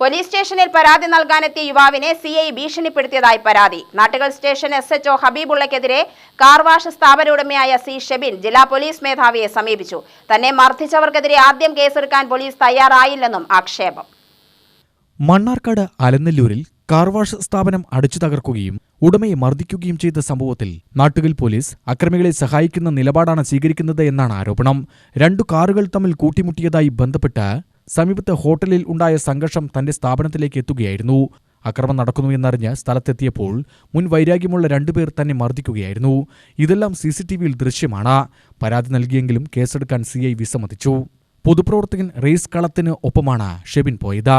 Police സ്റ്റേഷനിൽ പരാതി നൽകാനെത്തിയ യുവാവിനെ സി ഐ ഭീഷണിപ്പെടുത്തിയതായി പരാതി. നാട്ടുകൾ സ്റ്റേഷൻ എസ് എച്ച്ഒ ഹബീബുള്ളയ്ക്കെതിരെ കാർ വാഷ് സ്ഥാപന ഉടമയായ സി ഷെബിൻ ജില്ലാ പോലീസ് മേധാവിയെ സമീപിച്ചു. തന്നെ മർദ്ദിച്ചവർക്കെതിരെ ആദ്യം കേസെടുക്കാൻ പോലീസ് തയ്യാറായില്ലെന്നും ആക്ഷേപം. മണ്ണാർക്കാട് അലനെല്ലൂരിൽ കാർവാഷ് സ്ഥാപനം അടിച്ചു തകർക്കുകയും ഉടമയെ മർദ്ദിക്കുകയും ചെയ്ത സംഭവത്തിൽ നാട്ടുകൽ പോലീസ് അക്രമികളെ സഹായിക്കുന്ന നിലപാടാണ് സ്വീകരിക്കുന്നത് എന്നാണ് ആരോപണം. രണ്ടു കാറുകൾ തമ്മിൽ കൂട്ടിമുട്ടിയതായി ബന്ധപ്പെട്ട് സമീപത്തെ ഹോട്ടലിൽ ഉണ്ടായ സംഘർഷം തന്റെ സ്ഥാപനത്തിലേക്ക് എത്തുകയായിരുന്നു. അക്രമം നടക്കുന്നു എന്നറിഞ്ഞ് സ്ഥലത്തെത്തിയപ്പോൾ മുൻ വൈരാഗ്യമുള്ള രണ്ടുപേർ തന്നെ മർദ്ദിക്കുകയായിരുന്നു. ഇതെല്ലാം സി സി ടി വിയിൽ ദൃശ്യമാണ്. പരാതി നൽകിയെങ്കിലും കേസെടുക്കാൻ സി ഐ വിസമ്മതിച്ചു. പൊതുപ്രവർത്തകൻ റേസ് കളത്തിന് ഒപ്പമാണ് ഷെബിൻ പോയത്.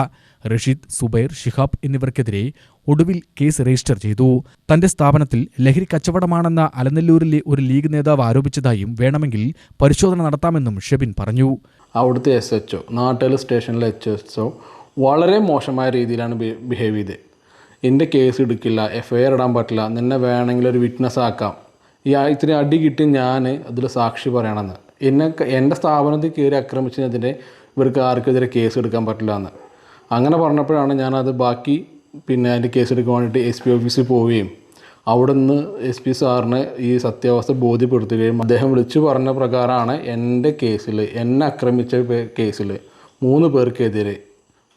റഷീദ് സുബൈർ ഷിഹാബ് എന്നിവർക്കെതിരെ ഒടുവിൽ കേസ് രജിസ്റ്റർ ചെയ്തു. തന്റെ സ്ഥാപനത്തിൽ ലഹരി കച്ചവടമാണെന്ന അലനല്ലൂരിലെ ഒരു ലീഗ് നേതാവ് ആരോപിച്ചതായും വേണമെങ്കിൽ പരിശോധന നടത്താമെന്നും ഷെബിൻ പറഞ്ഞു. അവിടുത്തെ എസ് എച്ച് ഒ നാട്ടിൽ സ്റ്റേഷനിലെ എച്ച് എസ് ഒ വളരെ മോശമായ രീതിയിലാണ് ബിഹേവ് ചെയ്തത് എന്റെ കേസ് എടുക്കില്ല എഫ് ഐ ആർ ഇടാൻ പറ്റില്ല നിന്നെ വേണമെങ്കിൽ ഒരു വിറ്റ്നസ് ആക്കാം. ഈ അടി കിട്ടി ഞാൻ അതിൽ സാക്ഷി പറയണമെന്ന്. എന്നെ എന്റെ സ്ഥാപനത്തിൽ കയറി ആക്രമിച്ചതിനെതിരെ ഇവർക്ക് ആർക്കെതിരെ കേസ് എടുക്കാൻ പറ്റില്ല എന്ന്. അങ്ങനെ പറഞ്ഞപ്പോഴാണ് ഞാനത് ബാക്കി പിന്നെ അതിന്റെ കേസ് എടുക്കാൻ വേണ്ടിയിട്ട് എസ് പി ഓഫീസിൽ പോവുകയും അവിടെ നിന്ന് എസ് പി സാറിന് ഈ സത്യാവസ്ഥ ബോധ്യപ്പെടുത്തുകയും അദ്ദേഹം വിളിച്ചു പറഞ്ഞ പ്രകാരമാണ് എന്റെ കേസിൽ എന്നെ ആക്രമിച്ച കേസിൽ മൂന്ന് പേർക്കെതിരെ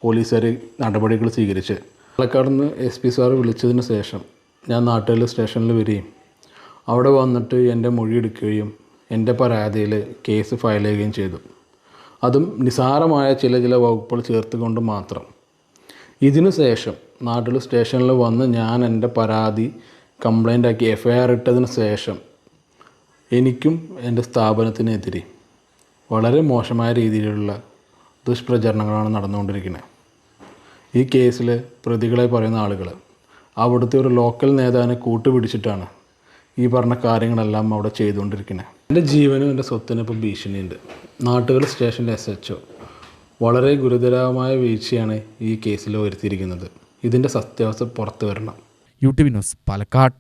പോലീസുകാർ നടപടികൾ സ്വീകരിച്ച്. പാലക്കാട് നിന്ന് എസ് പി സാർ വിളിച്ചതിന് ശേഷം ഞാൻ നാട്ടിലെ സ്റ്റേഷനിൽ വരികയും അവിടെ വന്നിട്ട് എന്റെ മൊഴി എടുക്കുകയും എന്റെ പരാതിയിൽ കേസ് ഫയൽ ചെയ്യുകയും ചെയ്തു. അതും നിസാരമായ ചില ചില വകുപ്പുകൾ ചേർത്തുകൊണ്ട് മാത്രം. ഇതിനു ശേഷം നാട്ടിൽ സ്റ്റേഷനിൽ വന്ന് ഞാൻ എന്റെ പരാതി കംപ്ലൈന്റ് ആക്കി എഫ് ഐ ആർ ഇട്ടതിന് ശേഷം എനിക്കും എന്റെ സ്ഥാപനത്തിനെതിരെ വളരെ മോശമായ രീതിയിലുള്ള ദുഷ്പ്രചരണങ്ങളാണ് നടന്നുകൊണ്ടിരിക്കുന്നത്. ഈ കേസിൽ പ്രതികളെ പറയുന്ന ആളുകൾ അവിടുത്തെ ഒരു ലോക്കൽ നേതാവിനെ കൂട്ടുപിടിച്ചിട്ടാണ് ഈ പറഞ്ഞ കാര്യങ്ങളെല്ലാം അവിടെ ചെയ്തുകൊണ്ടിരിക്കുന്നത്. എന്റെ ജീവനും എന്റെ സ്വത്തിനും ഇപ്പോൾ ഭീഷണിയുണ്ട്. നാട്ടുകൾ സ്റ്റേഷനിലെ എസ് എച്ച് വളരെ ഗുരുതരമായ വീഴ്ചയാണ് ഈ കേസിൽ വരുത്തിയിരിക്കുന്നത്. ഇതിന്റെ സത്യാവസ്ഥ പുറത്തു വരണം. U News Palakkad.